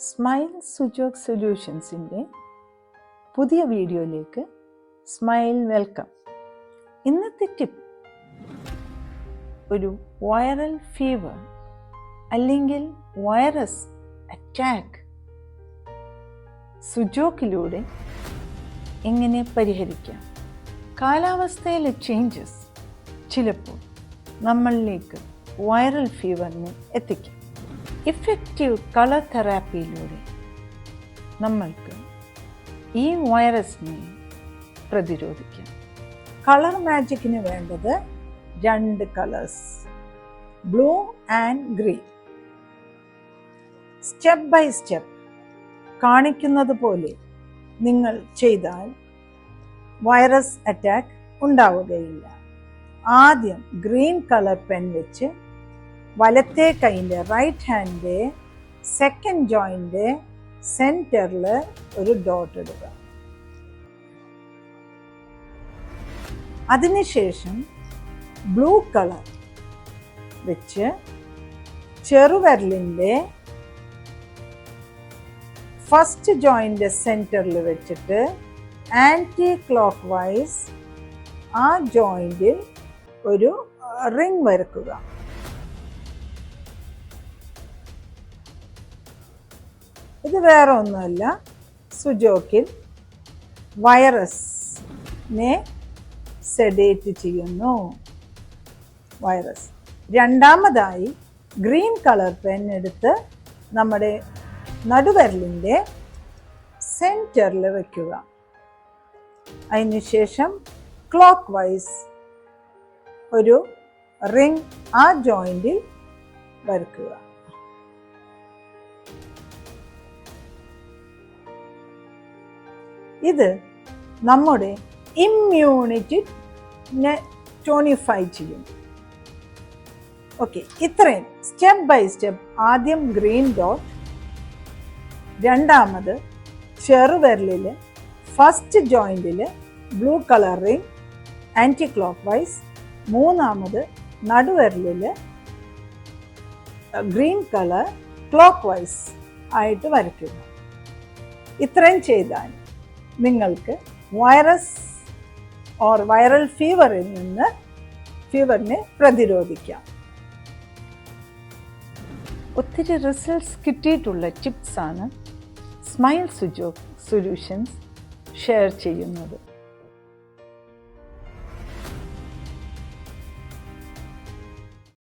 Smile Su Jok സൊല്യൂഷൻസിന്റെ പുതിയ വീഡിയോയിലേക്ക് സ്മൈൽ വെൽക്കം ഇന്നത്തെ ടിപ്പ് ഒരു വൈറൽ ഫീവർ അല്ലെങ്കിൽ വൈറസ് അറ്റാക്ക് സുജോക്കിലൂടെ എങ്ങനെ പരിഹരിക്കാം? കാലാവസ്ഥയിലെ ചേഞ്ചസ് ചിലപ്പോൾ നമ്മളിലേക്ക് വൈറൽ ഫീവറിനെ എത്തിക്കും. ഇഫക്റ്റീവ് കളർ തെറാപ്പിയിലൂടെ നമ്മൾക്ക് ഈ വൈറസിനെ പ്രതിരോധിക്കാം. കളർ മാജിക്കിന് വേണ്ടത് രണ്ട് colours blue and green step by step കാണിക്കുന്നത് പോലെ നിങ്ങൾ ചെയ്താൽ വൈറസ് അറ്റാക്ക് ഉണ്ടാവുകയില്ല. ആദ്യം ഗ്രീൻ കളർ പെൻ വെച്ച് വലത്തെ കൈന്റെ റൈറ്റ് ഹാൻഡ് സെക്കൻഡ് ജോയിന്റ് സെന്ററിൽ ഒരു ഡോട്ട് ഇടുക. അതിനുശേഷം ബ്ലൂ കളർ വെച്ച് ചെറുവിരലിന്റെ ഫസ്റ്റ് ജോയിന്റ് സെന്ററിൽ വെച്ചിട്ട് ആന്റി ക്ലോക്ക് വൈസ് ആ ജോയിന്റിൽ ഒരു റിങ് വരക്കുക. ഇത് വേറെ ഒന്നുമല്ല. സുജോക്കിൽ വൈറസിനെ സെഡേറ്റ് ചെയ്യുന്നു. വൈറസ്. രണ്ടാമതായി ഗ്രീൻ കളർ പെൻ എടുത്ത് നമ്മുടെ നടുവരലിന്റെ സെന്ററിൽ വയ്ക്കുക അതിനുശേഷം ക്ലോക്ക് വൈസ് ഒരു റിങ് ആ ജോയിന്റിൽ വരക്കുക. ഇത് നമ്മുടെ ഇമ്മ്യൂണിറ്റി ടോണിഫൈ ചെയ്യും. ഓക്കെ ഇത്രയും. സ്റ്റെപ്പ് ബൈ സ്റ്റെപ്പ് ആദ്യം ഗ്രീൻ ഡോട്ട് രണ്ടാമത് ചെറുവിരലിൽ ഫസ്റ്റ് ജോയിന്റിൽ blue colour ring anticlockwise മൂന്നാമത് നടുവിരലിൽ ഗ്രീൻ കളർ ക്ലോക്ക് വൈസ് ആയിട്ട് വരയ്ക്കുക ഇത്രയും ചെയ്താൽ നിങ്ങൾക്ക് വൈറസ് ഓർ വൈറൽ ഫീവറിൽ നിന്ന് ഫീവറിനെ പ്രതിരോധിക്കാം. ഒത്തിരി റിസൾട്ട്സ് കിട്ടിയിട്ടുള്ള ടിപ്സാണ് സ്മൈൽ സുജോ സൊല്യൂഷൻസ് ഷെയർ ചെയ്യുന്നത്.